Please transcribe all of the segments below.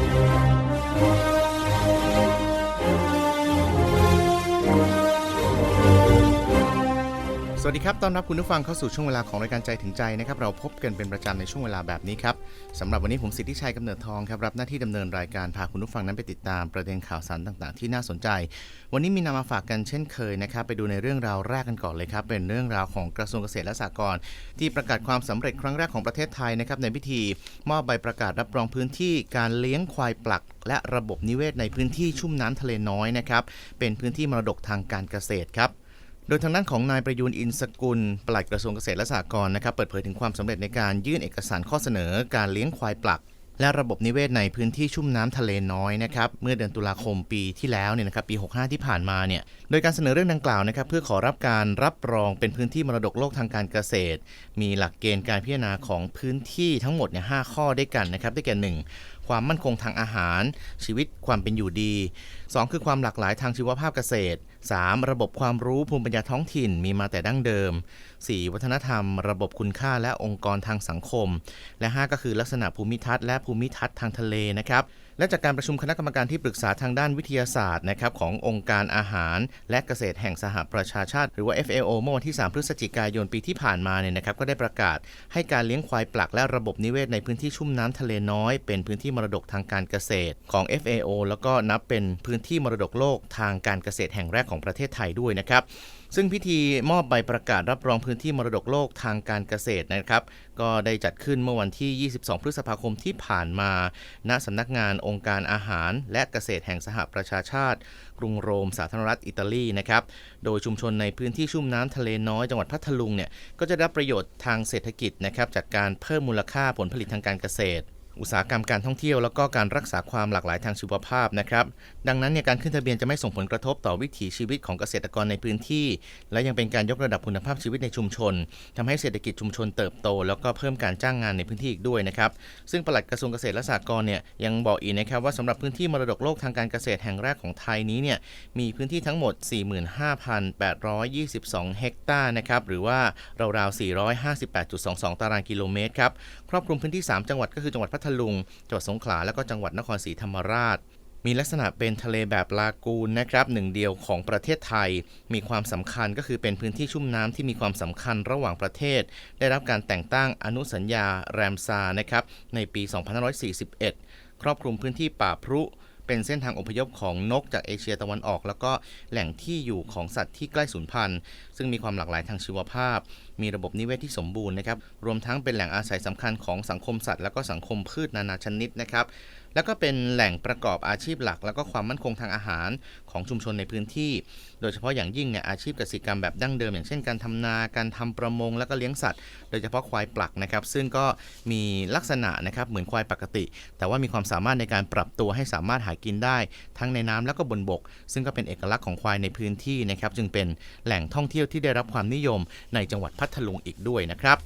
thank you สวัสดีครับ ต้อนรับคุณผู้ฟังเข้าสู่ช่วงเวลาของรายการใจถึงใจนะครับ เราพบกันเป็นประจำในช่วงเวลาแบบนี้ครับสำหรับวันนี้ผมสิทธิชัยกำเนิดทองครับ รับหน้าที่ดำเนินรายการพาคุณผู้ฟังนั้นไปติดตามประเด็นข่าวสารต่างๆ ที่น่าสนใจ วันนี้มีนำมาฝากกันเช่นเคยนะครับ ไปดูในเรื่องราวแรกกันก่อนเลยครับ เป็นเรื่องราวของกระทรวงเกษตรและสหกรณ์ที่ประกาศความสำเร็จครั้งแรกของประเทศไทยนะครับในพิธี มอบใบประกาศรับรองพื้นที่การเลี้ยงควายปลัก และระบบนิเวศในพื้นที่ชุ่มน้ำทะเลน้อยนะครับเป็นพื้นที่มรดกทางการเกษตรครับ โดยทางด้านของนายประยูนอินสกุลปลัดกระทรวงเกษตรและสหกรณ์นะครับเปิดเผยถึงความสำเร็จในการยื่นเอกสารข้อเสนอการเลี้ยงควายปลัก และระบบนิเวศในพื้นที่ชุ่มน้ำทะเลน้อยนะครับเมื่อเดือนตุลาคมปีที่แล้วเนี่ยนะครับปี 65 ที่ผ่านมาเนี่ยโดยการเสนอเรื่องดังกล่าวนะครับเพื่อขอรับการรับรองเป็นพื้นที่มรดกโลกทางการเกษตร มีหลักเกณฑ์การพิจารณาของพื้นที่ทั้งหมดเนี่ยหข้อด้วยกันนะครับได้แก่หนึ่งความมั่นคงทางอาหาร ชีวิตความเป็นอยู่ดี 2 คือความหลากหลายทางชีวภาพเกษตร 3. ระบบความรู้ภูมิปัญญาท้องถิ่นมีมาแต่ดั้งเดิม 4. วัฒนธรรม ระบบคุณค่าและองค์กรทางสังคม และ 5 ก็คือลักษณะภูมิทัศน์และภูมิทัศน์ทางทะเลนะครับ และจากการประชุมคณะกรรมการที่ปรึกษาทางด้านวิทยาศาสตร์นะครับขององค์การอาหาร และเกษตรแห่งสหประชาชาติ หรือว่า FAO เมื่อวันที่ 3 พฤศจิกายนปีที่ผ่านมาเนี่ยนะครับก็ได้ประกาศให้การเลี้ยงควายปลักและระบบนิเวศในพื้นที่ชุ่มน้ำทะเลน้อย เป็นพื้นที่มรดกทางการเกษตรของ FAO แล้วก็นับเป็นพื้นที่มรดกโลกทางการเกษตรแห่งแรกของประเทศไทยด้วยนะครับ ซึ่งพิธีมอบใบประกาศรับรองพื้นที่มรดกโลกทางการเกษตรนะครับ ก็ได้จัดขึ้นเมื่อวันที่ 22 พฤษภาคมที่ผ่านมา ณสำนักงานองค์การอาหาร และเกษตรแห่งสหประชาชาติ กรุงโรมสาธารณรัฐอิตาลีนะครับ โดยชุมชนในพื้นที่ชุ่มน้ำทะเลน้อยจังหวัดพัทลุงเนี่ยก็จะได้รับประโยชน์ทางเศรษฐกิจนะครับจากการเพิ่มมูลค่าผลผลิตทางการเกษตร อุตสาหกรรมการท่องเที่ยวแล้วก็การรักษาความหลากหลายทางชีวภาพนะครับ ดังนั้นเนี่ยการขึ้นทะเบียนจะไม่ส่งผลกระทบต่อวิถีชีวิตของเกษตรกรในพื้นที่ และยังเป็นการยกระดับคุณภาพชีวิตในชุมชนทำให้เศรษฐกิจชุมชนเติบโต แล้วก็เพิ่มการจ้างงานในพื้นที่อีกด้วยนะครับ ซึ่งปลัดกระทรวงเกษตรและสหกรณ์เนี่ยยังบอกอีกนะครับว่าสำหรับพื้นที่มรดกโลกทางการเกษตรแห่งแรกของไทยนี้เนี่ยมีพื้นที่ทั้งหมด 45,822 เฮกตาร์นะครับหรือว่าราวๆ458.22 ตารางกิโลเมตรครับครอบคลุมพื้นที่ 3 จังหวัดก็คือจังหวัดพัทลุง จังหวัดสงขลา และก็จังหวัดนครศรีธรรมราช มีลักษณะเป็นทะเลแบบลากูนนะครับหนึ่งเดียวของประเทศไทย มีความสำคัญก็คือเป็นพื้นที่ชุ่มน้ำที่มีความสำคัญระหว่างประเทศ ได้รับการแต่งตั้งอนุสัญญาแรมซานะครับในปี 2541 ครอบคลุมพื้นที่ป่าพรุ เป็นเส้นทางอพยพของนกจากเอเชียตะวันออก แล้วก็แหล่งที่อยู่ของสัตว์ที่ใกล้สูญพันธุ์ ซึ่งมีความหลากหลายทางชีวภาพ มีระบบนิเวศที่สมบูรณ์นะครับ รวมทั้งเป็นแหล่งอาศัยสำคัญของสังคมสัตว์ แล้วก็สังคมพืชนานาชนิดนะครับ แล้วก็เป็นแหล่งประกอบอาชีพหลัก แล้วก็ความมั่นคงทางอาหารของชุมชนในพื้นที่ โดยเฉพาะอย่างยิ่งเนี่ยอาชีพเกษตรกรรมแบบดั้งเดิม อย่างเช่นการทำนา การทำประมง แล้วก็เลี้ยงสัตว์ โดยเฉพาะควายปลักนะครับ ซึ่งก็มีลักษณะนะครับเหมือนควายปกติ แต่ว่ามีความสามารถในการปรับตัวให้สามารถหากินได้ ทั้งในน้ำแล้วก็บนบก ซึ่งก็เป็นเอกลักษณ์ของควายในพื้นที่นะครับ จึงเป็นแหล่งท่องเที่ยวที่ได้รับความนิยมในจังหวัดพัทลุงอีกด้วยนะครับ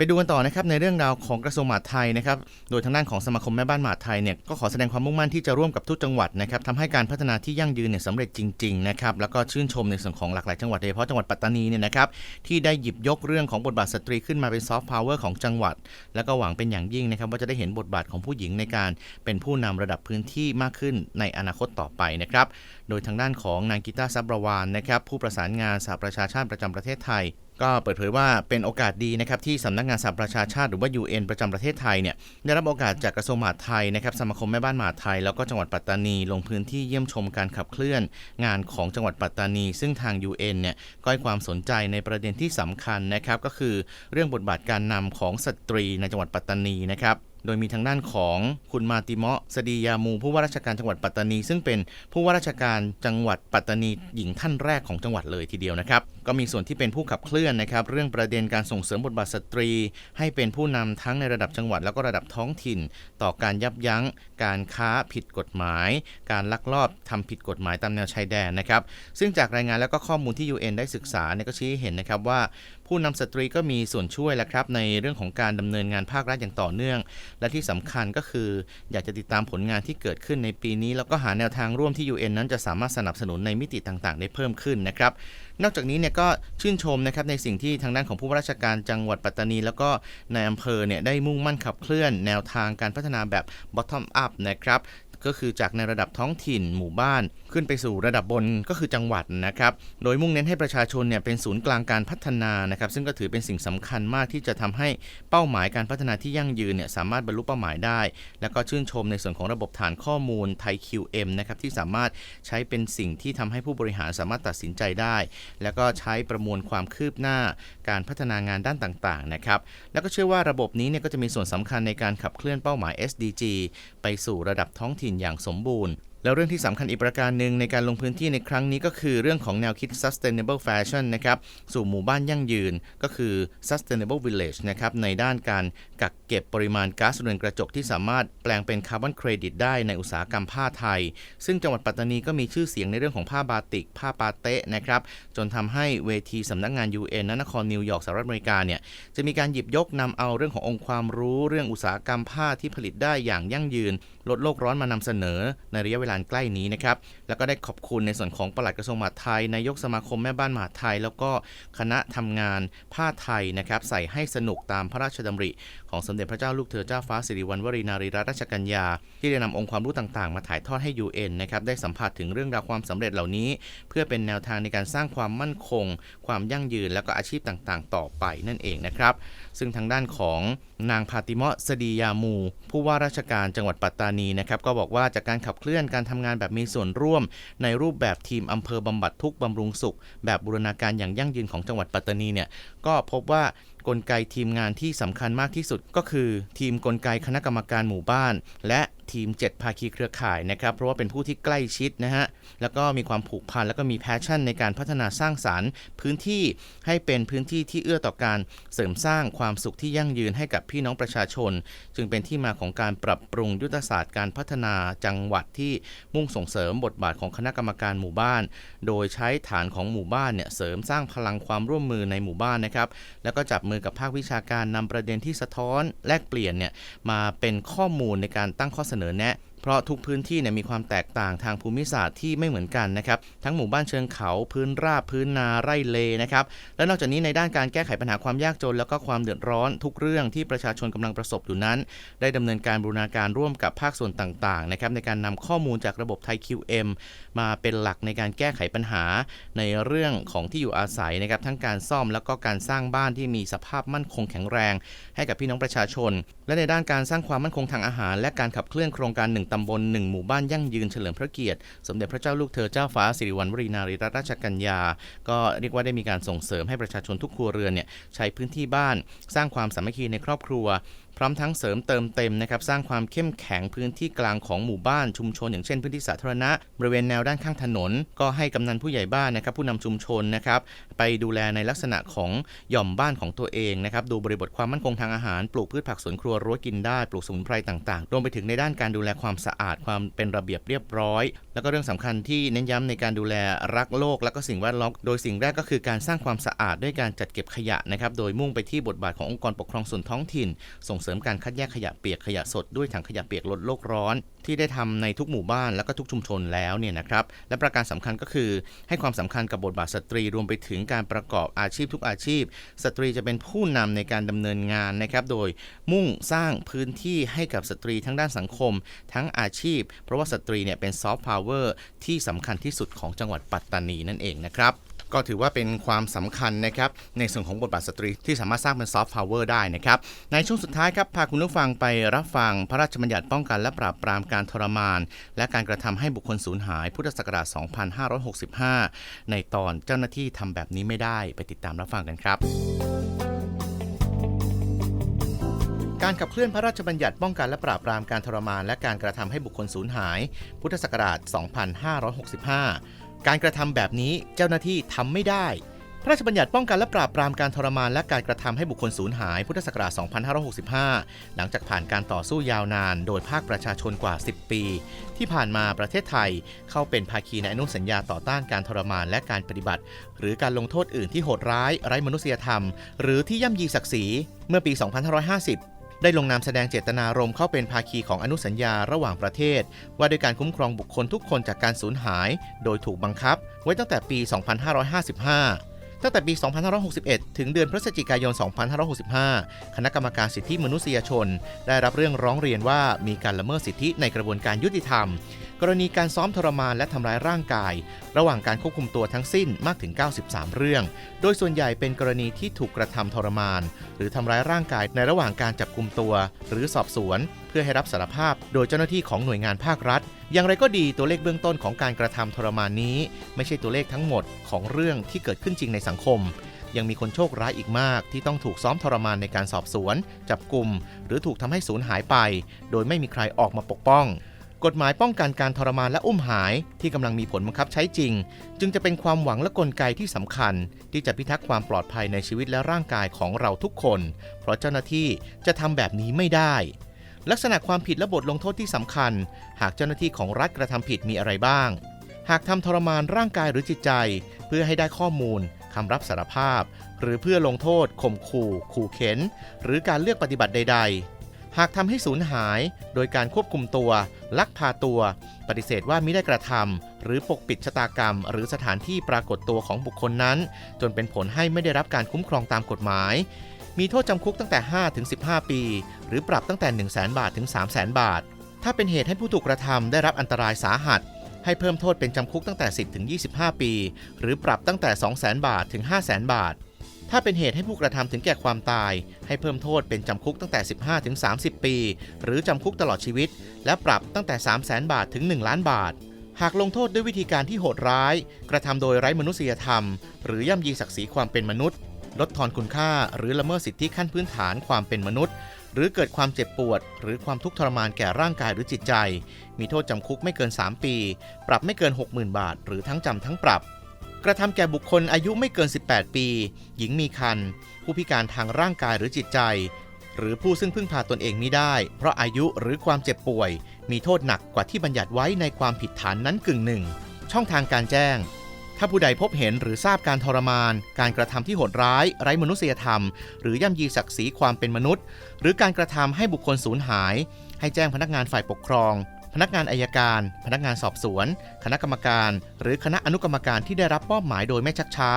ไปดูกันต่อนะครับในเรื่องราวของกระทรวงมหาดไทยนะครับ โดยทางด้านของสมาคมแม่บ้านมหาดไทยเนี่ยก็ขอแสดงความมุ่งมั่นที่จะร่วมกับทุกจังหวัดนะครับทำให้การพัฒนาที่ยั่งยืนเนี่ยสำเร็จจริงๆนะครับแล้วก็ชื่นชมในส่วนของหลากหลายจังหวัดโดยเฉพาะจังหวัดปัตตานีเนี่ยนะครับที่ได้หยิบยกเรื่องของบทบาทสตรีขึ้นมาเป็นซอฟต์พาวเวอร์ของจังหวัด แล้วก็หวังเป็นอย่างยิ่งนะครับว่าจะได้เห็นบทบาทของผู้หญิงในการเป็นผู้นำระดับพื้นที่มากขึ้นในอนาคตต่อไปนะครับโดยทางด้านของนางกีตาซับระวานนะครับผู้ประสานงานสหประชาชาติประจำประเทศไทย ก็เปิดเผยว่าเป็นโอกาสดีนะครับที่สำนักงานสหประชาชาติหรือว่า UN ประจำประเทศไทยเนี่ยได้รับโอกาสจากกระทรวงมหาดไทยนะครับสมาคมแม่บ้านมหาดไทย แล้วก็จังหวัดปัตตานี ลงพื้นที่เยี่ยมชมการขับเคลื่อนงานของจังหวัดปัตตานี ซึ่งทาง UN เนี่ยก็ให้ความสนใจในประเด็นที่สำคัญนะครับก็คือเรื่องบทบาทการนำของสตรีในจังหวัดปัตตานีนะครับ โดยมีทางด้านของคุณมาติเมาะสดียามูผู้ว่าราชการจังหวัดปัตตานี ซึ่งเป็นผู้ว่าราชการจังหวัดปัตตานีหญิงท่านแรกของจังหวัดเลยทีเดียวนะครับ ก็มีส่วนที่เป็นผู้ขับเคลื่อนนะครับ เรื่องประเด็นการส่งเสริมบทบาทสตรี ให้เป็นผู้นำทั้งในระดับจังหวัดแล้วก็ระดับท้องถิ่น ต่อการยับยั้ง การค้าผิดกฎหมาย การลักลอบทำผิดกฎหมายตามแนวชายแดนนะครับ ซึ่งจากรายงานแล้วก็ข้อมูลที่ UN ได้ศึกษาเนี่ยก็ชี้ให้เห็นนะครับว่าผู้นำสตรีก็มีส่วนช่วยแหละครับในเรื่องของการดำเนินงานภาครัฐอย่างต่อเนื่องและที่สำคัญก็คืออยากจะติดตามผลงานที่เกิดขึ้นในปีนี้ แล้วก็หาแนวทางร่วมที่ UN นั้นจะสามารถสนับสนุนในมิติต่างๆ ได้เพิ่มขึ้นนะครับนอกจากนี้เนี่ยก็ชื่นชมนะครับในสิ่งที่ทางด้านของผู้ว่าราชการจังหวัดปัตตานี แล้วก็ในอำเภอเนี่ยได้มุ่งมั่นขับเคลื่อนแนวทางการพัฒนาแบบ bottom up นะครับ ก็คือจากในระดับท้องถิ่นหมู่บ้าน ขึ้นไปสู่ระดับบนก็คือจังหวัดนะครับ โดยมุ่งเน้นให้ประชาชนเนี่ยเป็นศูนย์กลางการพัฒนานะครับ ซึ่งก็ถือเป็นสิ่งสำคัญมากที่จะทำให้เป้าหมายการพัฒนาที่ยั่งยืนเนี่ยสามารถบรรลุเป้าหมายได้ แล้วก็ชื่นชมในส่วนของระบบฐานข้อมูลไทย QM นะครับที่สามารถใช้เป็นสิ่งที่ทำให้ผู้บริหารสามารถตัดสินใจได้ แล้วก็ใช้ประมวลความคืบหน้าการพัฒนางานด้านต่างๆนะครับแล้วก็เชื่อว่าระบบนี้เนี่ยก็จะมีส่วนสำคัญในการขับเคลื่อนเป้าหมาย SDG ไปสู่ระดับท้องถิ่นอย่างสมบูรณ์ แล้วเรื่องที่สำคัญอีกประการหนึ่งในการลงพื้นที่ในครั้งนี้ก็คือเรื่องของแนวคิด sustainable fashion นะครับสู่หมู่บ้านยั่งยืนก็คือ sustainable village นะครับในด้านการกักเก็บปริมาณก๊าซเรือนกระจกที่สามารถแปลงเป็นคาร์บอนเครดิตได้ในอุตสาหกรรมผ้าไทย ซึ่งจังหวัดปัตตานีก็มีชื่อเสียงในเรื่องของผ้าบาติก ผ้าปาเตะนะครับจนทำให้เวทีสำนักงาน UN ณนครนิวยอร์กสหรัฐอเมริกาเนี่ยจะมีการหยิบยกนำเอาเรื่องขององค์ความรู้เรื่องอุตสาหกรรมผ้าที่ผลิตได้อย่างยั่งยืน ลดโลกร้อนมานำเสนอในระยะเวลาลาใกล้นี้นะครับ แล้วก็ได้ขอบคุณในส่วนของปลัดกระทรวงมหาดไทย นายกสมาคมแม่บ้านมหาดไทย แล้วก็คณะทำงานผ้าไทยนะครับ ใส่ให้สนุกตามพระราชดำริของสมเด็จพระเจ้าลูกเธอเจ้าฟ้าสิริวัณวรีนารีรัตนราชกัญญา ที่ได้นำองค์ความรู้ต่างๆ มาถ่ายทอดให้ UN นะครับได้สัมผัสถึงเรื่องราวความสำเร็จเหล่านี้ เพื่อเป็นแนวทางในการสร้างความมั่นคง ความยั่งยืนแล้วก็อาชีพต่างๆ ต่อไปนั่นเองนะครับ ซึ่งทางด้านของนางพาติมะสดียามู ผู้ว่าราชการจังหวัดปัตตานีนะครับก็บอกว่าจากการขับเคลื่อนการทำงานแบบมีส่วนร่วม ในรูปแบบทีมอำเภอบำบัดทุกข์บำรุงสุข แบบบูรณาการอย่างยั่งยืนของจังหวัดปัตตานีเนี่ยก็พบว่า กลไกทีมงานที่สำคัญมากที่สุดก็คือ ทีมกลไกคณะกรรมการหมู่บ้าน และ ทีม 7 ภาคีเครือข่ายนะครับ เพราะว่าเป็นผู้ที่ใกล้ชิดนะฮะ แล้วก็มีความผูกพัน แล้วก็มีแพชชั่นในการพัฒนาสร้างสารรค์ พื้นที่ให้เป็นพื้นที่ที่เอื้อต่อการเสริมสร้างความสุขที่ยั่งยืนให้กับพี่น้องประชาชน จึงเป็นที่มาของการปรับปรุงยุทธศาสตร์การพัฒนาจังหวัดที่มุ่งส่งเสริมบทบาทของคณะกรรมการหมู่บ้าน โดยใช้ฐานของหมู่บ้านเนี่ยเสริมสร้างพลังความร่วมมือในหมู่บ้านนะครับแล้วก็จับมือกับภาควิชาการนำประเด็นที่สะท้อนแลกเปลี่ยนเนี่ยมาเป็นข้อมูลในการตั้งข้อเสนอเสนอแนะเพราะทุกพื้นที่เนี่ยมีความแตกต่างทางภูมิศาสตร์ที่ไม่เหมือนกันนะครับ ทั้งหมู่บ้านเชิงเขาพื้นราบพื้นนาไร่เลนะครับ และนอกจากนี้ในด้านการแก้ไขปัญหาความยากจน แล้วก็ความเดือดร้อนทุกเรื่องที่ประชาชนกำลังประสบอยู่นั้น ได้ดำเนินการบูรณาการร่วมกับภาคส่วนต่างๆนะครับในการนำข้อมูลจากระบบไทย QM มาเป็นหลักในการแก้ไขปัญหาในเรื่องของที่อยู่อาศัยนะครับทั้งการซ่อมแล้วก็การสร้างบ้านที่มีสภาพมั่นคงแข็งแรง ให้กับพี่น้องประชาชน และในด้านการสร้างความมั่นคงทางอาหาร และการขับเคลื่อนโครงการ1ตำบล1หมู่บ้านยั่งยืนเฉลิมพระเกียรติ สมเด็จพระเจ้าลูกเธอเจ้าฟ้าสิริวัณวรีนารีรัตนราชกัญญา ก็เรียกว่าได้มีการส่งเสริมให้ประชาชนทุกครัวเรือนเนี่ยใช้พื้นที่บ้านสร้างความสามัคคีในครอบครัว พร้อมทั้งเสริมเติมเต็มนะครับสร้างความเข้มแข็งพื้นที่กลางของหมู่บ้านชุมชน อย่างเช่นพื้นที่สาธารณะบริเวณแนวด้านข้างถนน ก็ให้กำนันผู้ใหญ่บ้านนะครับผู้นำชุมชนนะครับไปดูแลในลักษณะของหย่อมบ้านของตัวเองนะครับดูบริบทความมั่นคงทางอาหาร ปลูกพืชผักสวนครัวรั้วกินได้ปลูกสมุนไพรต่างๆรวมไปถึงในด้านการดูแลความสะอาดความเป็นระเบียบเรียบร้อย แล้วก็เรื่องสำคัญที่เน้นย้ำในการดูแลรักโลก และก็สิ่งแวดล้อมโดยสิ่งแรกก็คือการสร้างความสะอาดด้วยการจัดเก็บขยะนะครับโดยมุ่งไปที่บทบาทขององค์กรปกครองส่วนท้องถิ่นส่งเสริมการคัดแยกขยะเปียกขยะสดด้วยถังขยะเปียกลดโลกร้อน ที่ได้ทำในทุกหมู่บ้านแล้วก็ทุกชุมชนแล้วเนี่ยนะครับและประการสำคัญก็คือ ให้ความสำคัญกับบทบาทสตรีรวมไปถึงการประกอบอาชีพทุกอาชีพ สตรีจะเป็นผู้นำในการดำเนินงานนะครับโดยมุ่งสร้างพื้นที่ให้กับสตรีทั้งด้านสังคม ทั้งอาชีพ เพราะว่าสตรีเนี่ยเป็นซอฟต์พาวเวอร์ที่สำคัญที่สุดของจังหวัดปัตตานีนั่นเองนะครับ ก็ถือว่าเป็นความสำคัญนะครับในส่วนของบทบาทสตรีที่สามารถสร้างเป็นซอฟต์พาวเวอร์ได้นะครับในช่วงสุดท้ายครับพาคุณผู้ฟังไปรับฟังพระราชบัญญัติป้องกันและปราบปรามการทรมาน และการกระทำให้บุคคลสูญหาย พุทธศักราช 2565 ในตอนเจ้าหน้าที่ทำแบบนี้ไม่ได้ไปติดตามรับฟังกันครับการขับเคลื่อนพระราชบัญญัติป้องกันและปราบปรามการทรมานและการกระทำให้บุคคลสูญหาย พุทธศักราช 2565 การกระทำแบบนี้เจ้าหน้าที่ทำไม่ได้ พระราชบัญญัติป้องกันและปราบปรามการทรมานและการกระทำให้บุคคลสูญหาย พุทธศักราช 2565 หลังจากผ่านการต่อสู้ยาวนาน โดยภาคประชาชนกว่า 10 ปี ที่ผ่านมาประเทศไทย เข้าเป็นภาคีในอนุสัญญาต่อต้านการทรมานและการปฏิบัติ หรือการลงโทษอื่นที่โหดร้าย ไร้มนุษยธรรม หรือที่ย่ำยีศักดิ์ศรี เมื่อปี 2550 ได้ลงนามแสดงเจตนารมณ์เข้าเป็นภาคีของอนุสัญญาระหว่างประเทศ ว่าด้วยการคุ้มครองบุคคลทุกคนจากการสูญหาย โดยถูกบังคับ ไว้ตั้งแต่ปี 2555 ตั้งแต่ปี 2561 ถึงเดือนพฤศจิกายน 2565 คณะกรรมการสิทธิมนุษยชน ได้รับเรื่องร้องเรียนว่ามีการละเมิดสิทธิในกระบวนการยุติธรรม กรณีการซ้อมทรมานและทำร้ายร่างกาย ระหว่างการควบคุมตัวทั้งสิ้นมากถึง 93 เรื่อง โดยส่วนใหญ่เป็นกรณีที่ถูกกระทำทรมาน หรือทำร้ายร่างกายในระหว่างการจับกุมตัว หรือสอบสวน เพื่อให้รับสารภาพโดยเจ้าหน้าที่ของหน่วยงานภาครัฐ อย่างไรก็ดีตัวเลขเบื้องต้นของการกระทำทรมานนี้ ไม่ใช่ตัวเลขทั้งหมดของเรื่องที่เกิดขึ้นจริงในสังคมยังมีคนโชคร้ายอีกมาก ที่ต้องถูกซ้อมทรมานในการสอบสวน จับกลุ่ม หรือถูกทำให้สูญหายไป โดยไม่มีใครออกมาปกป้อง กฎหมายป้องกันการทรมานและอุ้มหายที่กำลังมีผลบังคับใช้จริง จึงจะเป็นความหวังและกลไกที่สำคัญ ที่จะพิทักษ์ความปลอดภัยในชีวิตและร่างกายของเราทุกคน เพราะเจ้าหน้าที่จะทำแบบนี้ไม่ได้ ลักษณะความผิดและบทลงโทษที่สำคัญ หากเจ้าหน้าที่ของรัฐกระทำผิดมีอะไรบ้าง หากทำทรมานร่างกายหรือจิตใจ เพื่อให้ได้ข้อมูลคำรับสารภาพ หรือเพื่อลงโทษข่มขู่ขู่เข็น หรือการเลือกปฏิบัติใด ๆ หากทำให้สูญหาย โดยการควบคุมตัว ลักพาตัว ปฏิเสธว่ามิได้กระทำหรือปกปิดชะตากรรม หรือสถานที่ปรากฏตัวของบุคคลนั้น จนเป็นผลให้ไม่ได้รับการคุ้มครองตามกฎหมาย มีโทษจำคุกตั้งแต่ 5 ถึง 15 ปี หรือปรับตั้งแต่ 1 0 0 0 0แบาทถึง 3 0 0 0 0 0บาท ถ้าเป็นเหตุให้ผู้ถูกกระทำได้รับอันตรายสาหัส ให้เพิ่มโทษเป็นจำคุกตั้งแต่ 10 ถึง 25 ปี หรือปรับตั้งแต่ 2 0 0 0 0 0บาทถึง 5 0 0 0 0 0บาท ถ้าเป็นเหตุให้ผู้กระทำถึงแก่ความตาย ให้เพิ่มโทษเป็นจำคุกตั้งแต่ 15ถึง30 ปี หรือจำคุกตลอดชีวิต และปรับตั้งแต่ 3 0 0 0 0 0 บาทถึง 1 ล้านบาท หากลงโทษด้วยวิธีการที่โหดร้าย กระทำโดยไร้มนุษยธรรม หรือย่ำยีศักดิ์ศรีความเป็นมนุษย์ ลดทอนคุณค่า หรือละเมิดสิทธิขั้นพื้นฐานความเป็นมนุษย์ หรือเกิดความเจ็บปวด หรือความทุกข์ทรมานแก่ร่างกายหรือจิตใจ มีโทษจำคุกไม่เกิน 3 ปี ปรับไม่เกิน 60,000 บาท หรือทั้งจำทั้งปรับ กระทำแก่บุคคลอายุไม่เกิน 18 ปี หญิงมีครรภ์ผู้พิการทางร่างกายหรือจิตใจ หรือผู้ซึ่งพึ่งพาตนเองมิได้ เพราะอายุหรือความเจ็บป่วย มีโทษหนักกว่าที่บัญญัติไว้ในความผิดฐานนั้นกึ่งหนึ่ง ช่องทางการแจ้ง ถ้าผู้ใดพบเห็นหรือทราบการทรมาน การกระทำที่โหดร้าย ไร้มนุษยธรรม หรือย่ำยีศักดิ์ศรีความเป็นมนุษย์ หรือการกระทำให้บุคคลสูญหาย ให้แจ้งพนักงานฝ่ายปกครอง พนักงานอายการ พนักงานสอบสวน คณะกรรมการ หรือคณะอนุกรรมการที่ได้รับมอบหมายโดยไม่ชักช้า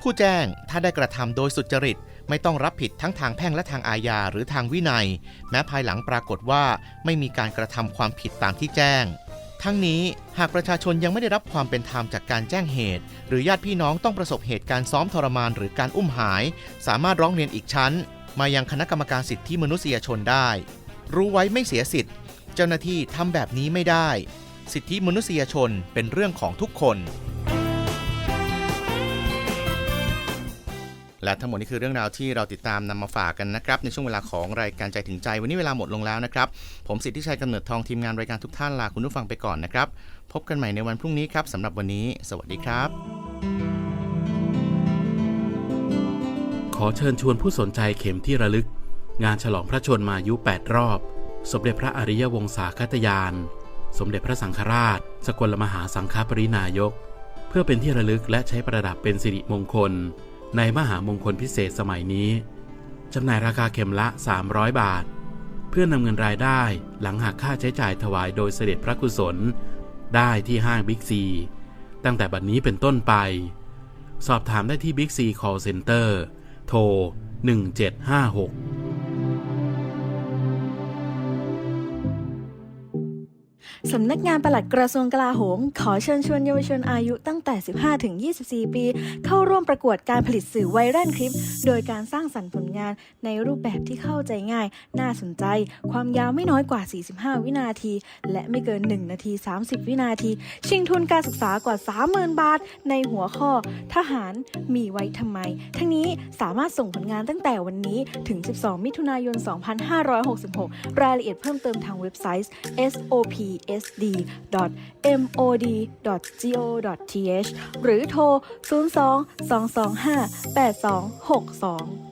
ผู้แจ้งถ้าได้กระทำโดยสุจริต ไม่ต้องรับผิดทั้งทางแพ่งและทางอาญาหรือทางวินัย แม้ภายหลังปรากฏว่าไม่มีการกระทำความผิดตามที่แจ้ง ทั้งนี้หากประชาชนยังไม่ได้รับความเป็นธรรมจากการแจ้งเหตุ หรือญาติพี่น้องต้องประสบเหตุการณ์ซ้อมทรมานหรือการอุ้มหาย สามารถร้องเรียนอีกชั้น มายังคณะกรรมการสิทธิมนุษยชนได้ รู้ไว้ไม่เสียสิทธิ์ เจ้าหน้าที่ทำแบบนี้ไม่ได้ สิทธิมนุษยชนเป็นเรื่องของทุกคน และทั้งหมดนี้คือเรื่องราวที่เราติดตามนำมาฝากกันนะครับ ในช่วงเวลาของรายการใจถึงใจ วันนี้เวลาหมดลงแล้วนะครับ ผมสิทธิชัยกำเนิดทองทีมงานรายการทุกท่านลาคุณผู้ฟังไปก่อนนะครับ พบกันใหม่ในวันพรุ่งนี้ครับสำหรับวันนี้ สวัสดีครับ ขอเชิญชวนผู้สนใจเข็มที่ระลึก งานฉลองพระชนมายุ 8 รอบ สมเด็จพระอริยวงศาคตยาน สมเด็จพระสังฆราช สกลมหาสังฆปรินายก เพื่อเป็นที่ระลึกและใช้ประดับเป็นสิริมงคล ในมหามงคลพิเศษสมัยนี้จำหน่ายราคาเข็มละ 300 บาท เพื่อนำเงินรายได้หลังหักค่าใช้จ่ายถวายโดยเสด็จพระกุศล ได้ที่ห้างบิ๊กซี ตั้งแต่บัดนนี้เป็นต้นไป สอบถามได้ที่ Big C Call Center โทร1756 สำนักงานปลัดกระทรวงกลาโหม ขอเชิญชวนเยาวชนอายุตั้งแต่ 15 ถึง 24 ปี เข้าร่วมประกวดการผลิตสื่อไวรัลคลิป โดยการสร้างสรรค์ผลงานในรูปแบบที่เข้าใจง่าย น่าสนใจ ความยาวไม่น้อยกว่า 45 วินาที และไม่เกิน 1 นาที 30 วินาที ชิงทุนการศึกษากว่า 30,000 บาท ในหัวข้อ ทหารมีไว้ทำไม ทั้งนี้สามารถส่งผลงานตั้งแต่วันนี้ถึง 12 มิถุนายน 2566 รายละเอียดเพิ่มเติมทางเว็บไซต์ sop sd.mod.go.th หรือโทร 02 225 8262